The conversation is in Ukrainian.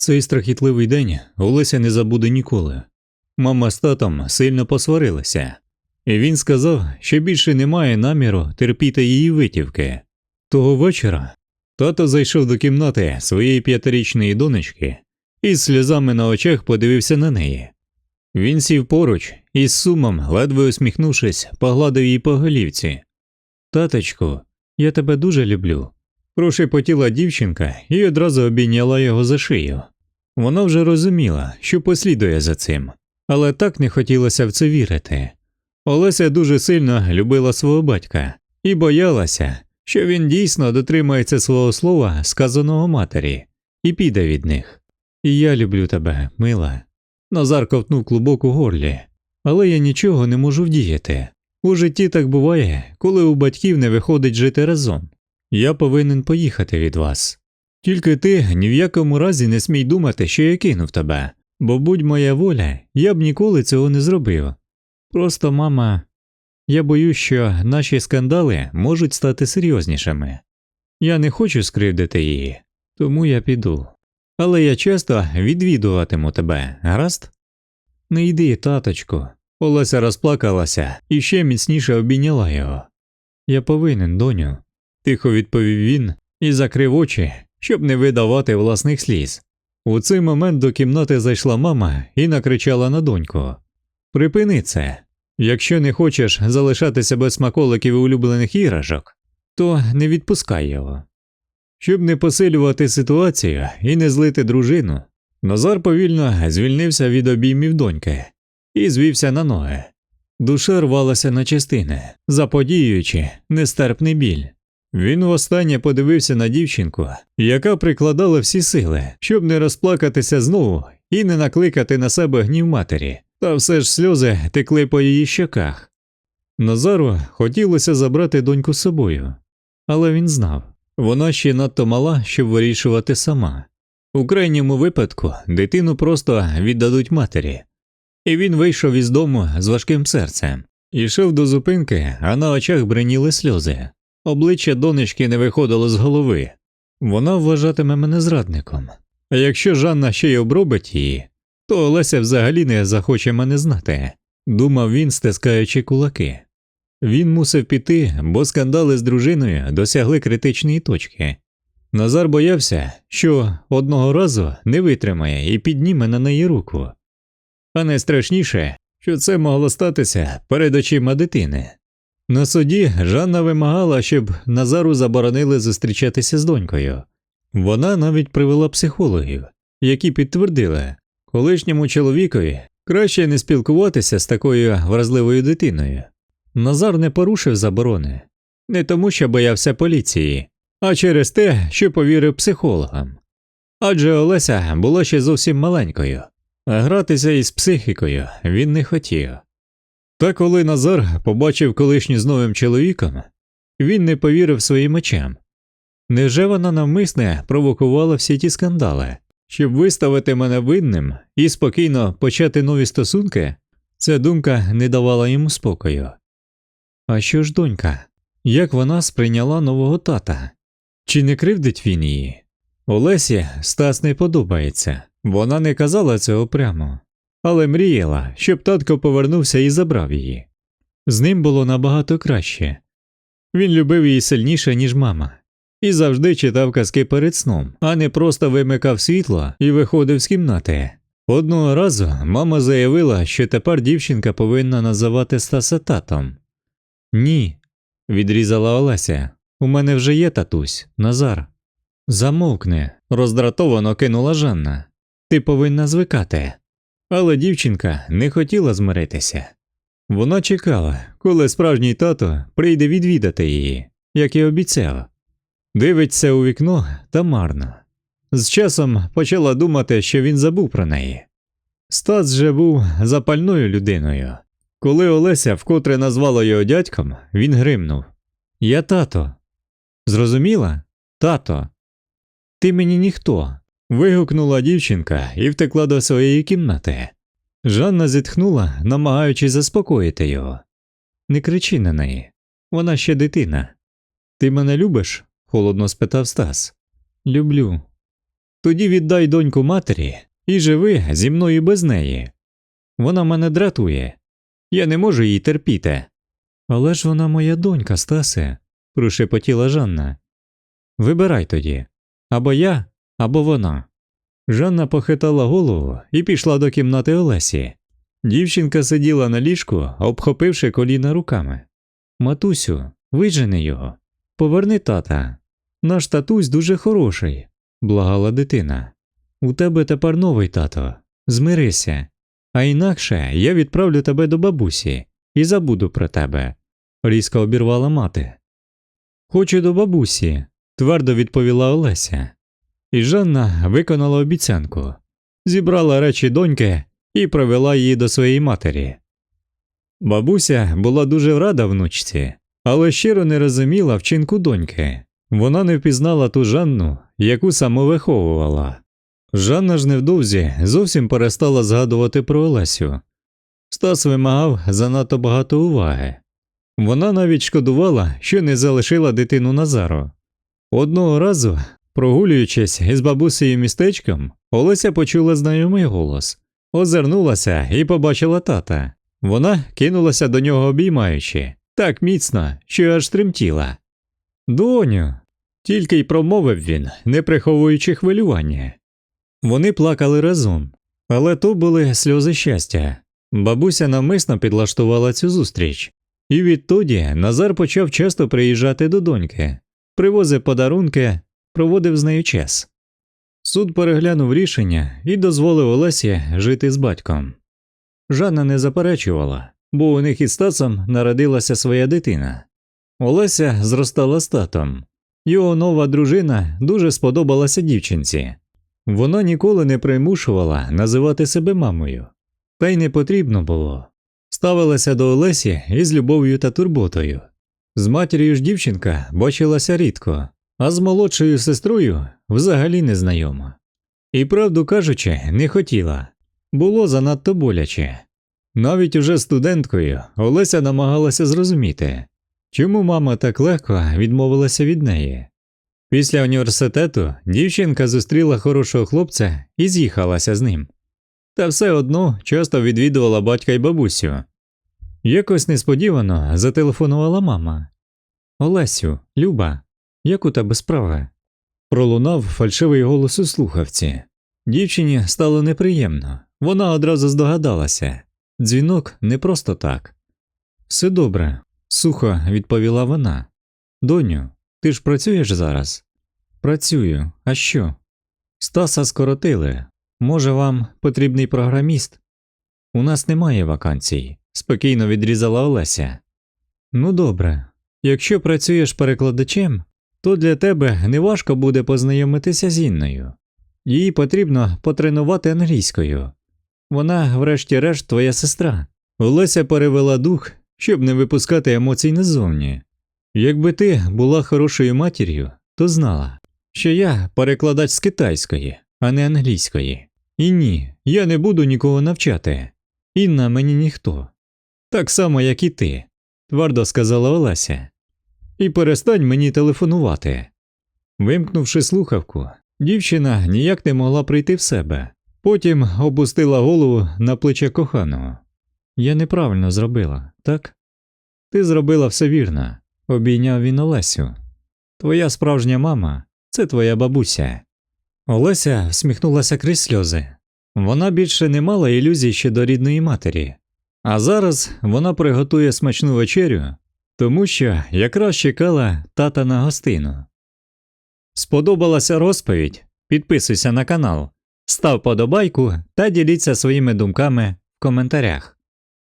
Цей страхітливий день Олеся не забуде ніколи. Мама з татом сильно посварилися, і він сказав, що більше немає наміру терпіти її витівки. Того вечора тато зайшов до кімнати своєї п'ятирічної донечки і з сльозами на очах подивився на неї. Він сів поруч і з сумом, ледве усміхнувшись, погладив її по голівці. Таточку, я тебе дуже люблю. Прошепотіла дівчинка і одразу обійняла його за шию. Вона вже розуміла, що послідує за цим, але так не хотілося в це вірити. Олеся дуже сильно любила свого батька і боялася, що він дійсно дотримається свого слова, сказаного матері, і піде від них. І я люблю тебе, мила. Назар ковтнув клубок у горлі, але я нічого не можу вдіяти. У житті так буває, коли у батьків не виходить жити разом. Я повинен поїхати від вас. Тільки ти ні в якому разі не смій думати, що я кинув тебе, бо будь моя воля, я б ніколи цього не зробив. Просто, мама, я боюсь, що наші скандали можуть стати серйознішими. Я не хочу скривдити її, тому я піду. Але я часто відвідуватиму тебе, гаразд? Не йди, таточку. Олеся розплакалася і ще міцніше обійняла його. Я повинен, доню, тихо відповів він і закрив очі, щоб не видавати власних сліз. У цей момент до кімнати зайшла мама і накричала на доньку Припини це. Якщо не хочеш залишатися без смаколиків і улюблених іграшок, то не відпускай його. Щоб не посилювати ситуацію і не злити дружину, Назар повільно звільнився від обіймів доньки і звівся на ноги. Душа рвалася на частини, заподіюючи нестерпний біль. Він востаннє подивився на дівчинку, яка прикладала всі сили, щоб не розплакатися знову і не накликати на себе гнів матері, та все ж сльози текли по її щоках. Назару хотілося забрати доньку з собою, але він знав, вона ще надто мала, щоб вирішувати сама. У крайньому випадку дитину просто віддадуть матері. І він вийшов із дому з важким серцем, ішов до зупинки, а на очах бриніли сльози. Обличчя донечки не виходило з голови. Вона вважатиме мене зрадником. А якщо Жанна ще й обробить її, то Олеся взагалі не захоче мене знати, думав він, стискаючи кулаки. Він мусив піти, бо скандали з дружиною досягли критичної точки. Назар боявся, що одного разу не витримає і підніме на неї руку. А найстрашніше, що це могло статися перед очима дитини. На суді Жанна вимагала, щоб Назару заборонили зустрічатися з донькою. Вона навіть привела психологів, які підтвердили, колишньому чоловікові краще не спілкуватися з такою вразливою дитиною. Назар не порушив заборони не тому, що боявся поліції, а через те, що повірив психологам. Адже Олеся була ще зовсім маленькою, а гратися із психікою він не хотів. Та коли Назар побачив колишню з новим чоловіком, він не повірив своїм очам. Невже вона навмисне провокувала всі ті скандали, щоб виставити мене винним і спокійно почати нові стосунки? Ця думка не давала йому спокою. А що ж донька? Як вона сприйняла нового тата? Чи не кривдить він її? Олесі Стас не подобається, вона не казала цього прямо, але мріяла, щоб татко повернувся і забрав її. З ним було набагато краще. Він любив її сильніше, ніж мама, і завжди читав казки перед сном, а не просто вимикав світло і виходив з кімнати. Одного разу мама заявила, що тепер дівчинка повинна називати Стаса татом. Ні, відрізала Олеся. У мене вже є татусь, Назар. Замовкни, роздратовано кинула Жанна. Ти повинна звикати. Але дівчинка не хотіла змиритися. Вона чекала, коли справжній тато прийде відвідати її, як і обіцяв. Дивиться у вікно та марно. З часом почала думати, що він забув про неї. Стас же був запальною людиною. Коли Олеся вкотре назвала його дядьком, він гримнув Я тато. Зрозуміла? Тато. Ти мені ніхто. Вигукнула дівчинка і втекла до своєї кімнати. Жанна зітхнула, намагаючись заспокоїти його. Не кричи на неї, вона ще дитина. Ти мене любиш? холодно спитав Стас. Люблю. Тоді віддай доньку матері і живи зі мною без неї. Вона мене дратує. Я не можу її терпіти. Але ж вона моя донька, Стасе, прошепотіла Жанна. Вибирай тоді або я, або вона. Жанна похитала голову і пішла до кімнати Олесі. Дівчинка сиділа на ліжку, обхопивши коліна руками. Матусю, вижени його, поверни тата. Наш татусь дуже хороший, благала дитина. У тебе тепер новий тато. Змирися. А інакше я відправлю тебе до бабусі і забуду про тебе, різко обірвала мати. Хочу до бабусі, твердо відповіла Олеся. І Жанна виконала обіцянку, зібрала речі доньки і привела її до своєї матері. Бабуся була дуже рада внучці, але щиро не розуміла вчинку доньки. Вона не впізнала ту Жанну, яку самовиховувала. Жанна ж невдовзі зовсім перестала згадувати про Олесю. Стас вимагав занадто багато уваги. Вона навіть шкодувала, що не залишила дитину Назару. Одного разу, прогулюючись із бабусею містечком, Олеся почула знайомий голос, озирнулася і побачила тата. Вона кинулася до нього обіймаючи, так міцно, що аж тремтіла. Доню, тільки й промовив він, не приховуючи хвилювання. Вони плакали разом, але то були сльози щастя. Бабуся навмисно підлаштувала цю зустріч, і відтоді Назар почав часто приїжджати до доньки, привозив подарунки, проводив з нею час. Суд переглянув рішення і дозволив Олесі жити з батьком. Жанна не заперечувала, бо у них із Стасом народилася своя дитина. Олеся зростала з татом. Його нова дружина дуже сподобалася дівчинці. Вона ніколи не примушувала називати себе мамою, та й не потрібно було. Ставилася до Олесі із любов'ю та турботою. З матір'ю ж дівчинка бачилася рідко, а з молодшою сестрою взагалі не знайома. І, правду кажучи, не хотіла було занадто боляче. Навіть уже студенткою Олеся намагалася зрозуміти, чому мама так легко відмовилася від неї. Після університету дівчинка зустріла хорошого хлопця і з'їхалася з ним. Та все одно часто відвідувала батька й бабусю. Якось несподівано зателефонувала мама. Олесю, Люба, як у тебе справи? Пролунав фальшивий голос у слухавці. Дівчині стало неприємно. Вона одразу здогадалася. Дзвінок не просто так. Все добре, сухо відповіла вона. Доню, ти ж працюєш зараз? Працюю. А що? Стаса скоротили. Може, вам потрібний програміст? У нас немає вакансій, спокійно відрізала Олеся. Ну добре, якщо працюєш перекладачем, то для тебе неважко буде познайомитися з Інною. Їй потрібно потренувати англійською. Вона, врешті-решт, твоя сестра. Олеся перевела дух, щоб не випускати емоцій назовні. Якби ти була хорошою матір'ю, то знала, що я перекладач з китайської, а не англійської. І ні, я не буду нікого навчати. Інна мені ніхто. Так само, як і ти, твердо сказала Олеся. І перестань мені телефонувати. Вимкнувши слухавку, дівчина ніяк не могла прийти в себе. Потім опустила голову на плече коханого. Я неправильно зробила, так? Ти зробила все вірно, обійняв він Олесю. Твоя справжня мама це твоя бабуся. Олеся всміхнулася крізь сльози. Вона більше не мала ілюзій щодо рідної матері, а зараз вона приготує смачну вечерю, тому що якраз чекала тата на гостину. Сподобалася розповідь? Підписуйся на канал, став подобайку та діліться своїми думками в коментарях.